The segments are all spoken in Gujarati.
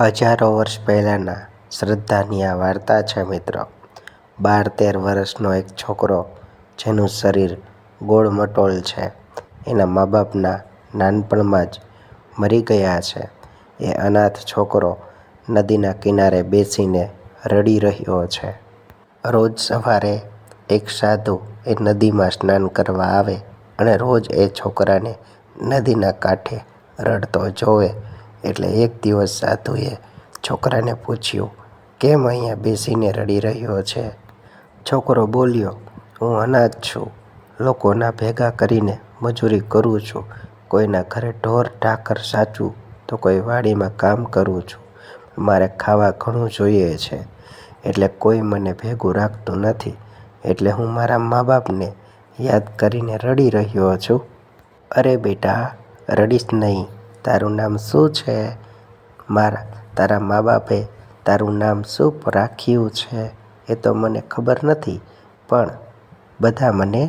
હજારો વર્ષ પહેલાંના શ્રદ્ધાની આ વાર્તા છે મિત્રો. બાર તેર વર્ષનો એક છોકરો, જેનું શરીર ગોળમટોળ છે. એના મા બાપના નાનપણમાં જ મરી ગયા છે. એ અનાથ છોકરો નદીના કિનારે બેસીને રડી રહ્યો છે. રોજ સવારે એક સાધુ એ નદીમાં સ્નાન કરવા આવે અને રોજ એ છોકરાને નદીના કાંઠે રડતો જોવે એટલે એક દિવસ સાધુએ છોકરાને પૂછ્યું, કેમ અહીંયા બેસીને રડી રહ્યો છે? છોકરો બોલ્યો, હું અનાજ છું. લોકોના ભેગા કરીને મજૂરી કરું છું. કોઈના ઘરે ઢોર ઢાકર સાચું તો કોઈ વાડીમાં કામ કરું છું. મારે ખાવા ઘણું જોઈએ છે, એટલે કોઈ મને ભેગું રાખતું નથી. એટલે હું મારા મા બાપને યાદ કરીને રડી રહ્યો છું. અરે બેટા, રડીશ નહીં. તારું નામ શું છે? મારા, તારા મા બાપે તારું નામ શું રાખ્યું છે? એ તો મને ખબર નથી, પણ બધા મને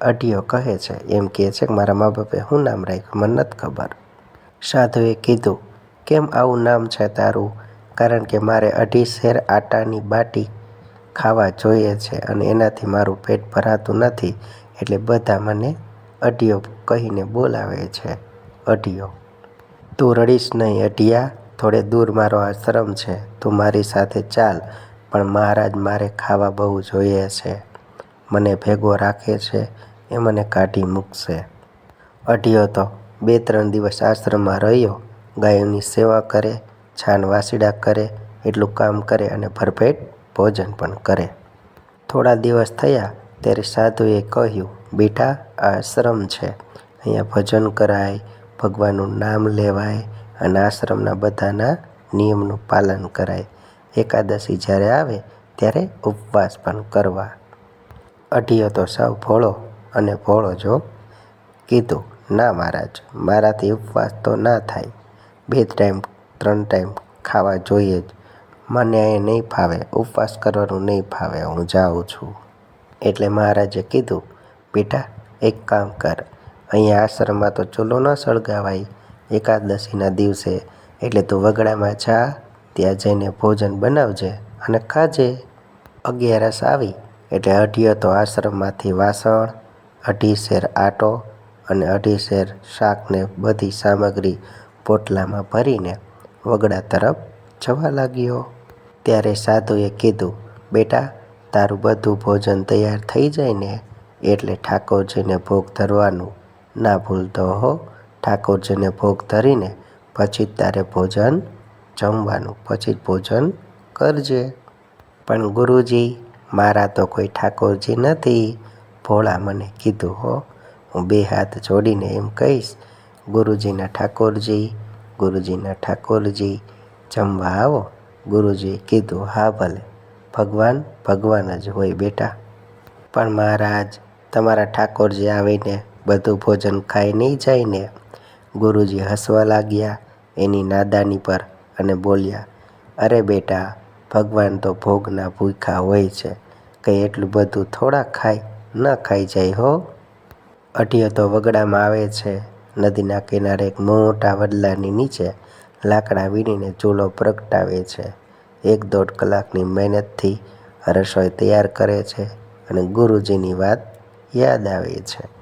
અઢિયો કહે છે. એમ કહે છે કે મારા મા બાપે શું નામ રાખ્યું? મને નથી ખબર. સાધુએ કીધું, કેમ આવું નામ છે તારું? કારણ કે મારે અઢી શેર આટાની બાટી ખાવા જોઈએ છે અને એનાથી મારું પેટ ભરાતું નથી, એટલે બધા મને અઢિયો કહીને બોલાવે છે. અઢિયો તું રડીશ નહીં અટિયા થોડે દૂર મારો આશ્રમ છે. તું મારી સાથે ચાલ, પણ મહારાજ મારે ખાવા બહુ જોઈએ છે. મને ભેગો રાખે છે, એ મને કાઢી મૂકશે. અઢિયો તો, બે ત્રણ દિવસ આશ્રમમાં રહ્યો. ગાયોની સેવા કરે છાન વાસીડા કરે, એટલું કામ કરે અને ભરપેટ ભોજન પણ કરે. થોડા દિવસ થયા, ત્યારે સાધુએ કહ્યું, બેટા, આ આશ્રમ છે. અહીંયા ભજન કરાય ભગવાનનું નામ લેવાય અને આશ્રમના બધાના નિયમનું પાલન કરાય. એકાદશી જ્યારે આવે ત્યારે ઉપવાસ પણ કરવા. અઢીયો તો સાવ ભોળો અને ભોળો જો કીધું, ના મહારાજ, મારાથી ઉપવાસ તો ના થાય. બે ટાઈમ, ત્રણ ટાઈમ ખાવા જોઈએ જ. મને એ નહીં ફાવે, ઉપવાસ કરવાનું નહીં ફાવે, હું જાઉં છું. એટલે મહારાજે કીધું, બેટા, એક કામ કર. અહીંયા આશ્રમમાં તો ચૂલો ન સળગાવાય. એકાદશીના દિવસે, એટલે તું વગડામાં જા, ત્યાં જઈને ભોજન બનાવજે અને ખાજે. અગિયારસ આવી, એટલે અઢીયો તો આશ્રમમાંથી વાસણ અઢી શેર આટો અને અઢી શેર શાકને બધી સામગ્રી પોટલામાં ભરીને વગડા તરફ જવા લાગ્યો. ત્યારે સાધુએ કીધું, બેટા, તારું બધું ભોજન તૈયાર થઈ જાય ને, એટલે ઠાકોરજીને ભોગ ધરવાનું ના ભૂલતો હો. ઠાકોરજીને ભોગ ધરીને પછી જ તારે ભોજન જમવાનું, પછી જ ભોજન કરજે. પણ ગુરુજી, મારા તો કોઈ ઠાકોરજી નથી. ભોળા મને કીધું હો. હું બે હાથ જોડીને એમ કહીશ, ગુરુજીના ઠાકોરજી ગુરુજીના ઠાકોરજી, જમવા આવો. ગુરુજીએ કીધું, હા ભલે. ભગવાન ભગવાન જ હોય બેટા. પણ મહારાજ, તમારા ઠાકોરજી આવીને બધું ભોજન ખાઈ નહીં જાય ને ગુરુજી હસવા લાગ્યા, એની નાદાની પર અને બોલ્યા, અરે બેટા, ભગવાન તો ભોગના ભૂખા હોય છે, કંઈ એટલું બધું થોડા ખાય, ન ખાઈ જાય હો. અઢીઓ તો વગડામાં આવે છે, નદીના કિનારે એક મોટા વડલાની નીચે લાકડા વીણીને ચૂલો પ્રગટાવે છે, એક દોઢ કલાકની મહેનતથી રસોઈ તૈયાર કરે છે અને ગુરુજીની વાત યાદ આવે છે.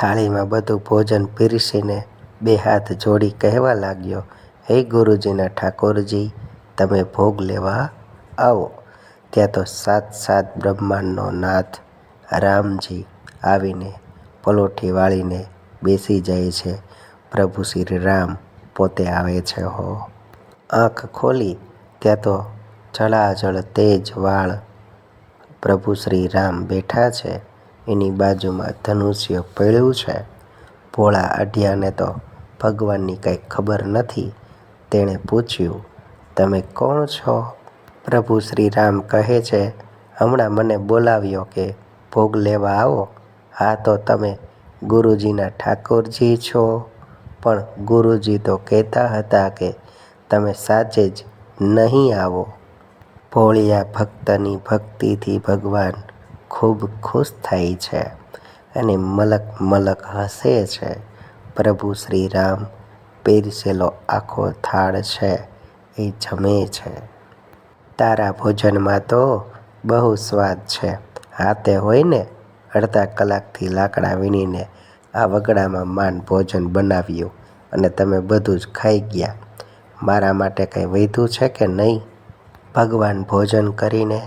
થાળીમાં બધું ભોજન પીરસીને બે હાથ જોડી કહેવા લાગ્યો, હે ગુરુજીના ઠાકોરજી, તમે ભોગ લેવા આવો. ત્યાં તો સાત સાત બ્રહ્માંડનો નાથ રામજી આવીને પલોઠી વાળીને બેસી જાય છે. પ્રભુ શ્રી રામ, પોતે આવે છે હો. આંખ ખોલી, ત્યાં તો જળાજળ તેજ વાળ પ્રભુ શ્રી રામ બેઠા છે. એની બાજુમાં ધનુષ્ય પડ્યું છે. ભોળા અઢિયાને તો ભગવાનની કંઈ ખબર નથી. તેણે પૂછ્યું, તમે કોણ છો? પ્રભુ શ્રી રામ કહે છે, હમણાં મને બોલાવ્યો કે ભોગ લેવા આવો. હા, તો તમે ગુરુજીના ઠાકોરજી છો. પણ ગુરુજી તો કહેતા હતા કે તમે સાચે જ નહીં આવો. ભોળિયા ભક્તની ભક્તિથી ભગવાન ખૂબ ખુશ થાય છે અને મલક મલક હસે છે. પ્રભુ શ્રી રામ પીરસેલો આખો થાળ છે, એ જમે છે. તારા ભોજનમાં તો બહુ સ્વાદ છે. હાથે હોય ને અડધા કલાકથી લાકડા વીણીને આ વગડામાં માંડ ભોજન બનાવ્યું અને તમે બધું જ ખાઈ ગયા. મારા માટે કંઈ વધ્યું છે કે નહીં? ભગવાન ભોજન કરીને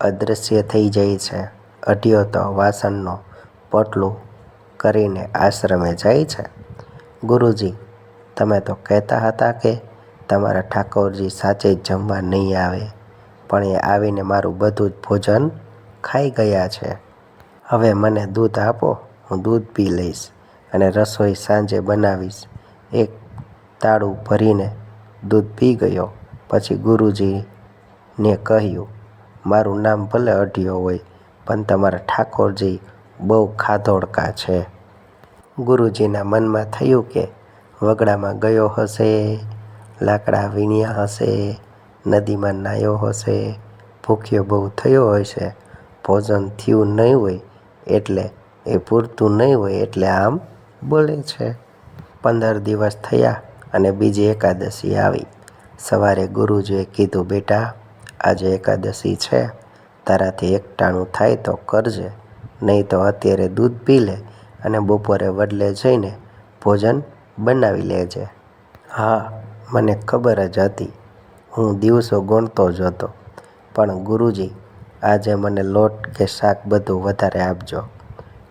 અદૃશ્ય થઈ જાય છે. અઢિયો તો વાસણનો પોટલું કરીને આશ્રમે જાય છે. ગુરુજી, તમે તો કહેતા હતા કે તમારા ઠાકોરજી સાચે જમવા નહીં આવે, પણ એ આવીને મારું બધું જ ભોજન ખાઈ ગયા છે. હવે મને દૂધ આપો, હું દૂધ પી લઈશ અને રસોઈ સાંજે બનાવીશ. એક તાળું ભરીને દૂધ પી ગયો. પછી ગુરુજીને કહ્યું મારું નામ ભલે અઢિયો હોય, પણ તમારા ઠાકોરજી બહુ ખાધોડકા છે. ગુરુજીના મનમાં થયું કે વગડામાં ગયો હશે, લાકડા વીણ્યા હશે, નદીમાં નાહ્યો હશે, ભૂખ્યો બહુ થયો હશે ભોજન થયું નહીં હોય એટલે એ પૂરતું નહીં હોય એટલે આમ બોલે છે. પંદર દિવસ થયા અને બીજી એકાદશી આવી. સવારે ગુરુજીએ કીધું, બેટા આજે એકાદશી છે, તારાથી એકટાણું થાય તો કરજે, નહીં તો અત્યારે દૂધ પી લે અને બપોરે વડલે જઈને ભોજન બનાવી લેજે. હા, મને ખબર જ હતી. હું દિવસો ગણતો જ હતો. પણ ગુરુજી, આજે મને લોટ કે શાક બધું વધારે આપજો.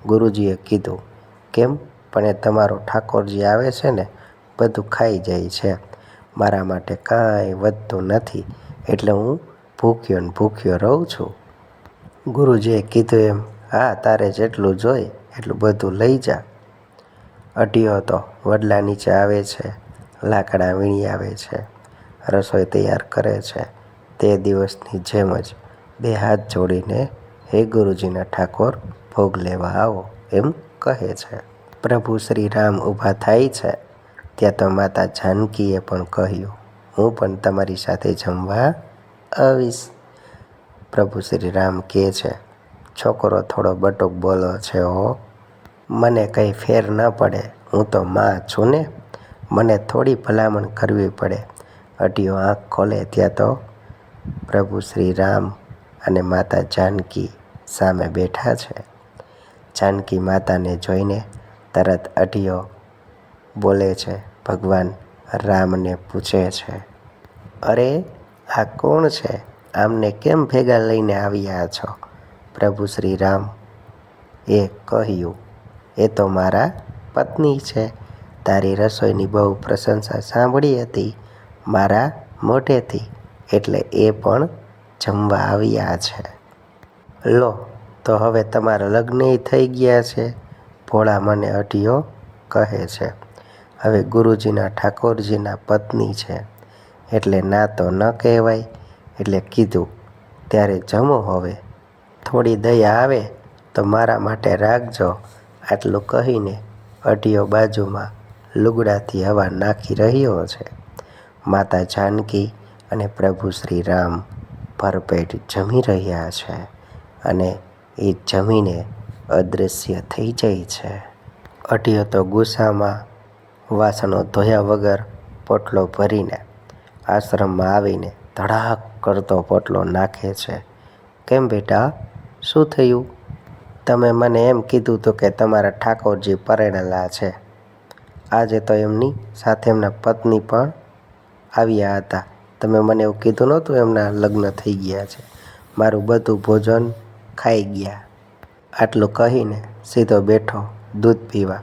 ગુરુજીએ કીધું, કેમ? પણ એ તમારો ઠાકોરજી આવે છે ને, બધું ખાઈ જાય છે. મારા માટે કાંઈ વધતું નથી. એટલે હું ભૂખ્યો ને ભૂખ્યો રહું છું. ગુરુજીએ કીધું એમ, હા, તારે જેટલું જોઈ એટલું બધું લઈ જા. અઢિયો તો વડલા નીચે આવે છે, લાકડા વીણી આવે છે, રસોઈ તૈયાર કરે છે. તે દિવસની જેમ જ બે હાથ જોડીને, હે ગુરુજીના ઠાકોર, ભોગ લેવા આવો, એમ કહે છે. પ્રભુ શ્રી રામ ઊભા થાય છે. ત્યાં તો માતા જાનકીએ પણ કહ્યું, હું પણ તમારી સાથે જમવા આવીશ. પ્રભુ શ્રી રામ કહે છે, છોકરો થોડો બટુક બોલો છે હો. મને કંઈ ફેર ન પડે. હું તો માં છું ને. મને થોડી ભલામણ કરવી પડે. અટીઓ આંખ ખોલે ત્યાં તો પ્રભુ શ્રી રામ અને માતા જાનકી સામે બેઠા છે. જાનકી માતાને જોઈને તરત અટીઓ બોલે છે, ભગવાન રામને પૂછે છે, અરે આ કોણ છે? આમને કેમ ભેગા લઈને આવ્યા છો? પ્રભુ શ્રી રામ એ કહ્યું, એ તો મારા પત્ની છે. તારી રસોઈની બહુ પ્રશંસા સાંભળી હતી. મારા મોઢેથી, એટલે એ પણ જમવા આવ્યા છે. લો, તો હવે તમારા લગ્ન થઈ ગયા છે, ભોળા મને અઢિયો કહે છે. હવે ગુરુજીના, ઠાકોરજીના પત્ની છે. એટલે ના તો ન કહેવાય. એટલે કીધું, ત્યારે જમો હવે. થોડી દયા આવે તો મારા માટે રાખજો. આટલું કહીને અઢીઓ બાજુમાં લુગડાથી હવા નાખી રહ્યો છે. માતા જાનકી અને પ્રભુ શ્રી રામ ભરપેટ જમી રહ્યા છે અને એ જમીને અદૃશ્ય થઈ જાય છે. અઢીઓ તો ગુસ્સામાં વાસણો ધોયા વગર પોટલો ભરીને આશ્રમમાં આવીને ધડાક કરતો પોટલો નાખે છે. કેમ બેટા? શું થયું? તમે મને એમ કીધું હતું કે તમારા ઠાકોરજી પરણેલા છે. આજે તો એમની સાથે એમના પત્ની પણ આવ્યા હતા. તમે મને એવું કીધું નહોતું એમના લગ્ન થઈ ગયા છે. મારું બધું ભોજન ખાઈ ગયા. આટલું કહીને સીધો બેઠો દૂધ પીવા.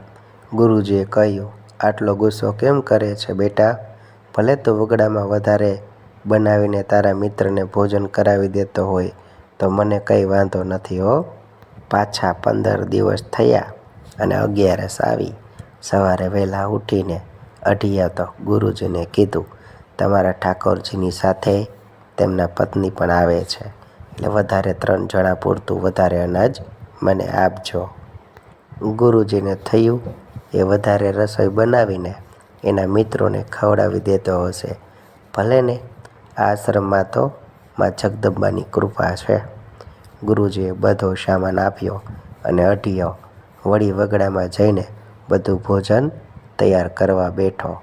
ગુરુજીએ કહ્યું, આટલો ગુસ્સો કેમ કરે છે બેટા? ભલે તું વગડામાં વધારે બનાવીને તારા મિત્રને ભોજન કરાવી દેતો હોય, તો મને કંઈ વાંધો નથી હો. પાછા પંદર દિવસ થયા અને અગિયારસ આવી. સવારે વહેલા ઉઠીને અઢિયા તો ગુરુજીને કીધું, તમારા ઠાકોરજીની સાથે તેમના પત્ની પણ આવે છે. એટલે વધારે ત્રણ જણા પૂરતું વધારે અનાજ મને આપજો. ગુરુજીને થયું, એ વધારે રસોઈ બનાવીને એના મિત્રોને ખવડાવી દેતો હશે. ભલે ને આશ્રમમાં તો માં જગદંબાની કૃપા છે. ગુરુજીએ બધો સામાન આપ્યો અને અઢિયો વળી વગડામાં જઈને બધું ભોજન તૈયાર કરવા બેઠો.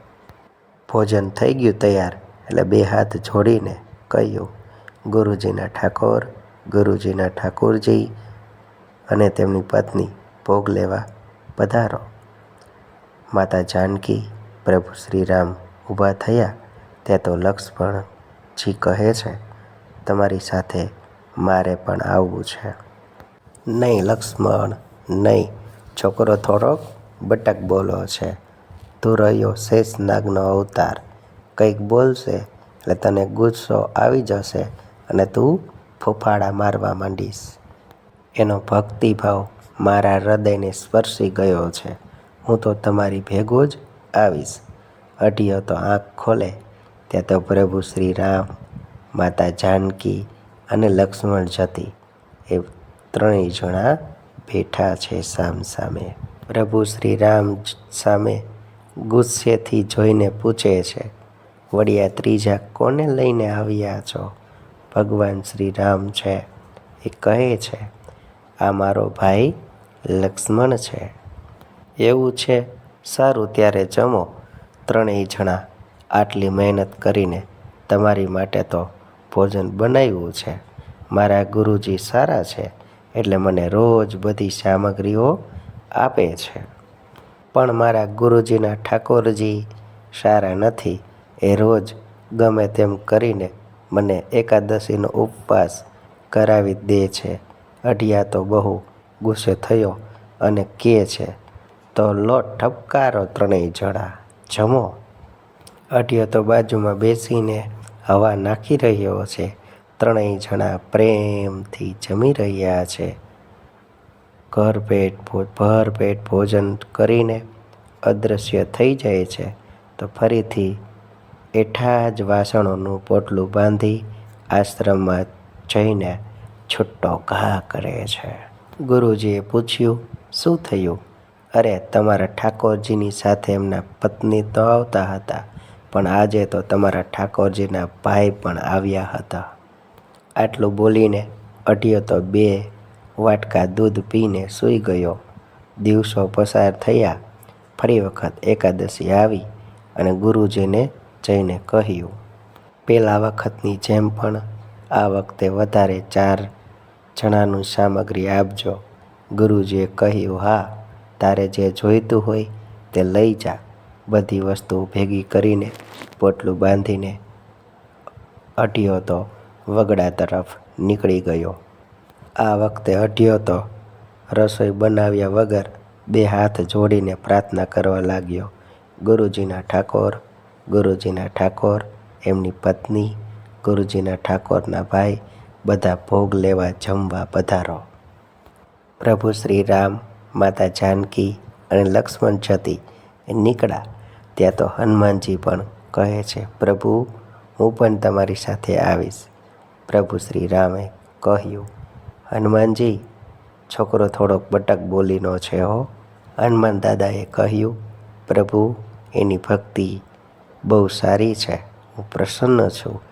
ભોજન થઈ ગયું તૈયાર, એટલે બે હાથ જોડીને કહ્યું, ગુરુજીના ઠાકોર, ગુરુજીના ઠાકોરજી અને તેમની પત્ની ભોગ લેવા પધારો. માતા જાનકી પ્રભુ શ્રીરામ ઊભા થયા. ત્યાં તો લક્ષ્મણજી કહે છે, તમારી સાથે મારે પણ આવવું છે. નહીં લક્ષ્મણ, નહીં. છોકરો થોડોક બટક બોલો છે. તું રહ્યો શેષ નાગનો અવતાર. કંઈક બોલશે એટલે તને ગુસ્સો આવી જશે અને તું ફૂફાડા મારવા માંડીશ. એનો ભક્તિભાવ મારા હૃદયને સ્પર્શી ગયો છે. હું તો તમારી ભેગો જ આવીશ. અઢીયો તો આંખ ખોલે. ત્યાં તો પ્રભુ શ્રી રામ, માતા જાનકી અને લક્ષ્મણ જતી. એ ત્રણેય જણા બેઠા છે સામ સામે પ્રભુ શ્રી રામ સામે ગુસ્સેથી જોઈને પૂછે છે, વડિયા, ત્રીજા કોને લઈને આવ્યા છો? ભગવાન શ્રી રામ છે. એ કહે છે, આ મારો ભાઈ લક્ષ્મણ છે. એવું છે સારું ત્યારે જમો. ત્રણેય જણા આટલી મહેનત કરીને તમારી માટે તો ભોજન બનાવ્યું છે. મારા ગુરુજી સારા છે એટલે મને રોજ બધી સામગ્રીઓ આપે છે. પણ મારા ગુરુજીના ઠાકોરજી સારા નથી. એ રોજ ગમે તેમ કરીને મને એકાદશીનો ઉપવાસ કરાવી દે છે. અઢિયા તો બહુ ગુસ્સે થયો અને કહે છે તો લો ઠપકારો ત્રણેય જણા. જમો. અઢિયો તો બાજુમાં બેસીને હવા નાખી રહ્યો છે. ત્રણેય જણા પ્રેમથી જમી રહ્યા છે. ભરપેટ ભર ભોજન કરીને અદૃશ્ય થઈ જાય છે. તો ફરીથી એઠા જ વાસણોનું પોટલું બાંધી આશ્રમમાં જઈને છુટ્ટો ઘા કરે છે. ગુરુજીએ પૂછ્યું, શું થયું? અરે, તમારા ઠાકોરજીની સાથે એમના પત્ની તો આવતા હતા, પણ આજે તો તમારા ઠાકોરજીના ભાઈ પણ આવ્યા હતા. આટલું બોલીને અઢિયો તો બે વાટકા દૂધ પીને સૂઈ ગયો. દિવસો પસાર થયા, ફરી વખત એકાદશી આવી અને ગુરુજીને જઈને કહ્યું પહેલા વખતની જેમ પણ આ વખતે વધારે ચાર જણાનું સામગ્રી આપજો. ગુરુજીએ કહ્યું, હા. તારે જે જોઈતું હોય તે લઈ જા. બધી વસ્તુ ભેગી કરીને પોટલું બાંધીને અઢિયો તો વગડા તરફ નીકળી ગયો. આ વખતે અઢિયો તો રસોઈ બનાવ્યા વગર બે હાથ જોડીને પ્રાર્થના કરવા લાગ્યો. ગુરુજીના ઠાકોર ગુરુજીના ઠાકોર, એમની પત્ની, ગુરુજીના ઠાકોરના ભાઈ, બધા ભોગ લેવા જમવા પધારો. પ્રભુ શ્રી રામ માતા જાનકી અને લક્ષ્મણ જતી નીકળ્યા. ત્યાં તો હનુમાનજી પણ કહે છે, પ્રભુ, હું પણ તમારી સાથે આવીશ. પ્રભુ શ્રી રામે કહ્યું, હનુમાનજી, છોકરો થોડોક બટક બોલીનો છે હો. હનુમાન દાદાએ કહ્યું, પ્રભુ, એની ભક્તિ બહુ સારી છે. હું પ્રસન્ન છું.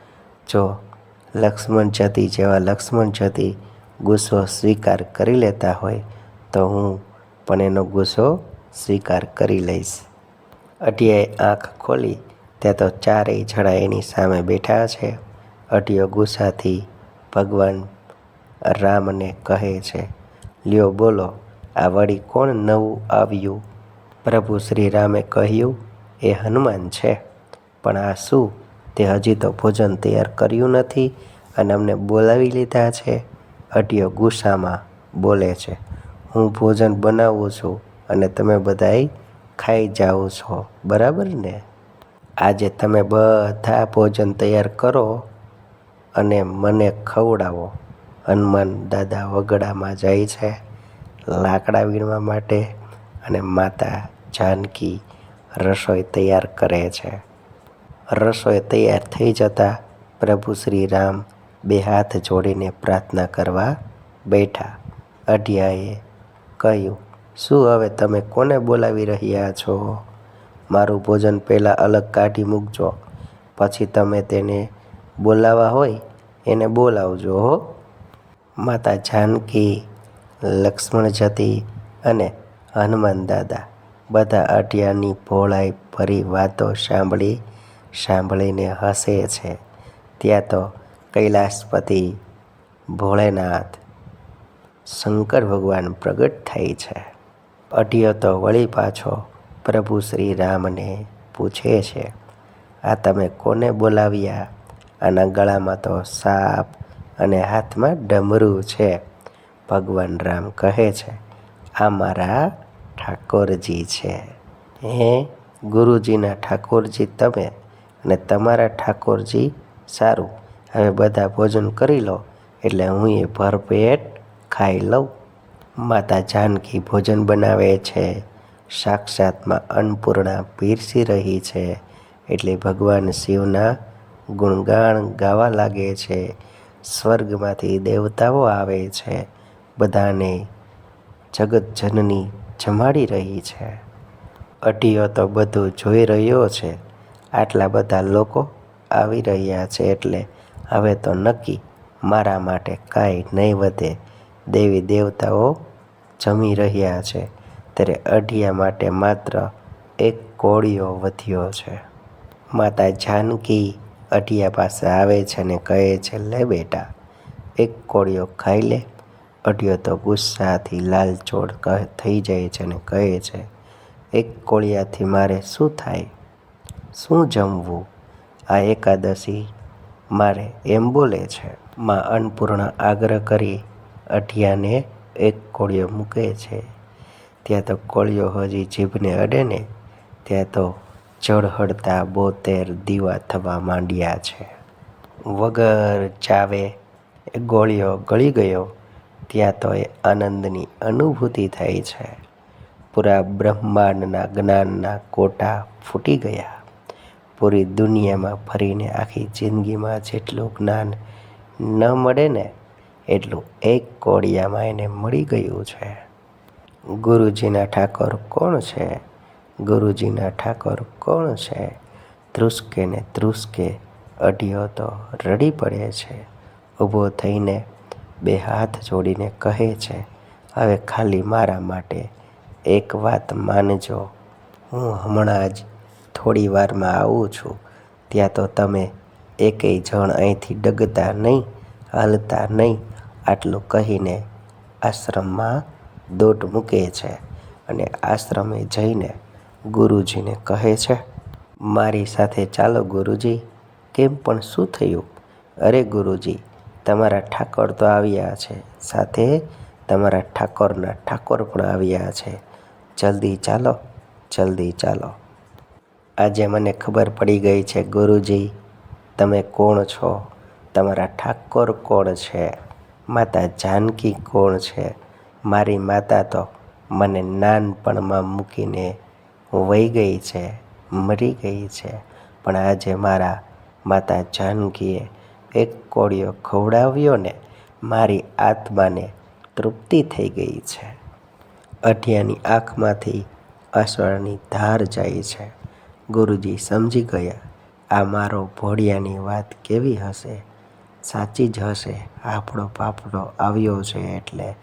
જો લક્ષ્મણ જતી જેવા લક્ષ્મણ જતી ગુસ્સો સ્વીકાર કરી લેતા હોય, તો હું પણ એનો ગુસ્સો સ્વીકાર કરી લઈશ. અટિયાએ આંખ ખોલી ત્યાં તો ચારેય જણા એની સામે બેઠા છે. અટિયો ગુસ્સાથી ભગવાન રામને કહે છે, લ્યો બોલો, આ વળી કોણ નવું આવ્યું? પ્રભુ શ્રી રામે કહ્યું, એ હનુમાન છે, પણ આ શું? તે હજી તો ભોજન તૈયાર કર્યું નથી અને અમને બોલાવી લીધા છે. અટિયો ગુસ્સામાં બોલે છે હું ભોજન બનાવું છું અને તમે બધાય ખાઈ જાઓ છો. બરાબર ને? આજે તમે બધા ભોજન તૈયાર કરો અને મને ખવડાવો. હનુમાન દાદા વગડામાં જાય છે લાકડા વીણવા માટે અને માતા જાનકી રસોઈ તૈયાર કરે છે. રસોઈ તૈયાર થઈ જતાં પ્રભુ શ્રી રામ બે હાથ જોડીને પ્રાર્થના કરવા બેઠા. અઢિયાએ કહ્યું, શું હવે તમે કોને બોલાવી રહ્યા છો? મારું ભોજન પહેલાં અલગ કાઢી મૂકજો, પછી તમે તેને બોલાવવા હોય એને બોલાવજો, હો. માતા જાનકી, લક્ષ્મણ જતી અને હનુમાન દાદા બધા અટિયાની ભોળાઈ ભરી વાતો સાંભળી સાંભળીને હસે છે. ત્યાં તો કૈલાસપતિ ભોળેનાથ શંકર ભગવાન પ્રગટ થાય છે. અઢિયો તો વળી પાછો પ્રભુ શ્રી રામને પૂછે છે, આ તમે કોને બોલાવ્યા? આના ગળામાં તો સાપ અને હાથમાં ડમરું છે. ભગવાન રામ કહે છે, આ મારા ઠાકોરજી છે. હે ગુરુજીના ઠાકોરજી તમે અને તમારા ઠાકોરજી સારું. હવે બધા ભોજન કરી લો, એટલે હું એ ભરપેટ ખાઈ લઉં. માતા જાનકી ભોજન બનાવે છે. સાક્ષાતમાં અન્નપૂર્ણા પીરસી રહી છે. એટલે ભગવાન શિવના ગુણગાન ગાવા લાગે છે. સ્વર્ગમાંથી દેવતાઓ આવે છે. બધાને જગતજનની જમાડી રહી છે. અટીઓ તો બધું જોઈ રહ્યો છે. આટલા બધા લોકો આવી રહ્યા છે એટલે હવે તો નક્કી મારા માટે કાંઈ નહીં વધે. દેવી દેવતાઓ જમી રહ્યા છે. ત્યારે અઢિયા માટે માત્ર એક કોળિયો વધ્યો છે. માતા જાનકી અઢિયા પાસે આવે છે અને કહે છે, લે બેટા, એક કોળિયો ખાઈ લે. અઢિયો તો ગુસ્સાથી લાલચોળ થઈ જાય છે અને કહે છે, એક કોળિયાથી મારે શું થાય? શું જમવું? આ એકાદશી મારે એમ બોલે છે. માં અન્નપૂર્ણ આગ્રહ કરી અઢિયાને એક કોળિયો મૂકે છે. ત્યાં તો કોળિયો હજી જીભને અડે ને, ત્યાં તો ઝળહળતા બોતેર દીવા થવા માંડ્યા છે. વગર ચાવે એ ગોળિયો ગળી ગયો, ત્યાં તો એ આનંદની અનુભૂતિ થાય છે. પૂરા બ્રહ્માંડના જ્ઞાનના કોટા ફૂટી ગયા. પૂરી દુનિયામાં ફરીને આખી જિંદગીમાં જેટલું જ્ઞાન ન મળે ને એટલું એક કોડિયામાં એને મળી ગયું છે. ગુરુજીના ઠાકોર કોણ છે? ગુરુજીના ઠાકોર કોણ છે? ધ્રુસકે ને ધ્રુસકે અઢિયો તો રડી પડે છે. ઊભો થઈને બે હાથ જોડીને કહે છે, હવે ખાલી મારા માટે એક વાત માનજો. હું હમણાં જ થોડી વારમાં આવું છું. ત્યાં તો તમે એકેય જણ અહીંથી ડગતા નહીં, હાલતા નહીં આટલું કહીને આશ્રમમાં દોટ મૂકે છે અને આશ્રમે જઈને ગુરુજીને કહે છે, મારી સાથે ચાલો ગુરુજી, કેમ પણ શું થયું? અરે ગુરુજી, તમારા ઠાકોર તો આવ્યા છે, સાથે તમારા ઠાકોરના ઠાકોર પણ આવ્યા છે. જલ્દી ચાલો જલ્દી ચાલો. આજે મને ખબર પડી ગઈ છે, ગુરુજી, તમે કોણ છો? તમારા ઠાકોર કોણ છે? માતા જાનકી કોણ છે? મારી માતા તો મને નાનપણમાં મૂકીને વહી ગઈ છે, મરી ગઈ છે. પણ આજે મારા માતા જાનકીએ એક કોળિયો ખવડાવ્યો ને મારી આત્માને તૃપ્તિ થઈ ગઈ છે. અઠિયાની આંખમાંથી આંસુડાની ધાર જાય છે. ગુરુજી સમજી ગયા, આ મારો ભોળિયાની વાત કેવી હશે? સાચી જ હશે. આપણો પાપડો આવ્યો છે એટલે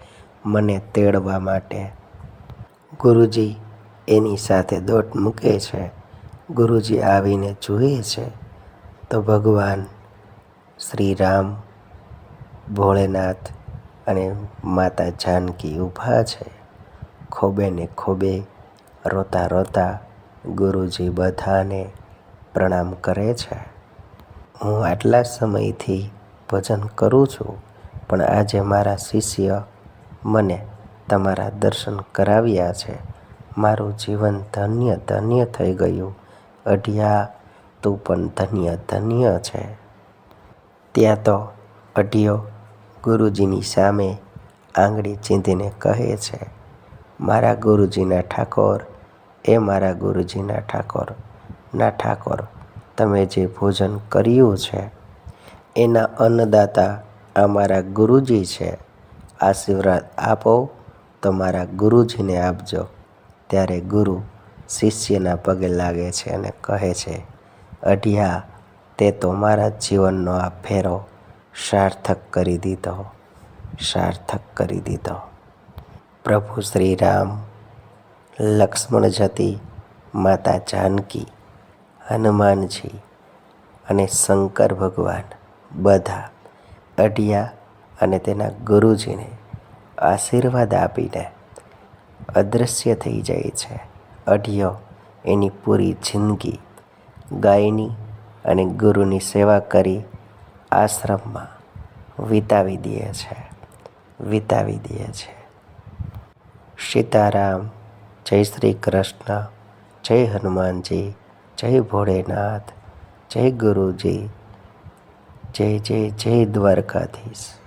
મને તેડવા માટે. ગુરુજી એની સાથે દોટ મૂકે છે. ગુરુજી આવીને જુએ છે. તો ભગવાન શ્રી રામ ભોળેનાથ અને માતા જાનકી ઊભા છે. ખોબે ને ખોબે રોતા રોતા ગુરુજી બધાને પ્રણામ કરે છે. હું આટલા સમયથી ભજન કરું છું, પણ આજે મારા શિષ્ય મને તમારા દર્શન કરાવ્યા છે. મારું જીવન ધન્ય ધન્ય થઈ ગયું. અઢિયા, તું પણ ધન્ય ધન્ય છે. ત્યાં તો અઢિયો ગુરુજીની સામે આંગળી ચીંધીને કહે છે, મારા ગુરુજીના ઠાકોર, એ મારા ગુરુજીના ઠાકોર. ના ઠાકોર, તમે જે ભોજન કર્યું છે એના અન્નદાતા આ મારા ગુરુજી છે. આશીર્વાદ આપો તો મારા ગુરુજીને આપજો. ત્યારે ગુરુ શિષ્યના પગે લાગે છે અને કહે છે, અઢિયા, તે તો મારા જીવનનો આ ફેરો સાર્થક કરી દીધો, સાર્થક કરી દીધો. પ્રભુ શ્રી રામ લક્ષ્મણ જતી, માતા જાનકી, હનુમાનજી અને શંકર ભગવાન બધા અઢિયા અને તેના ગુરુજીને આશીર્વાદ આપીને અદૃશ્ય થઈ જાય છે. અઢિયો એની પૂરી જિંદગી ગાયની અને ગુરુની સેવા કરી આશ્રમમાં વિતાવી દે છે. વિતાવી દે છે. સીતારામ, જય શ્રી કૃષ્ણ, જય હનુમાનજી, જય ભોળેનાથ, જય ગુરુજી જય જય જય દ્વારકાધીશ.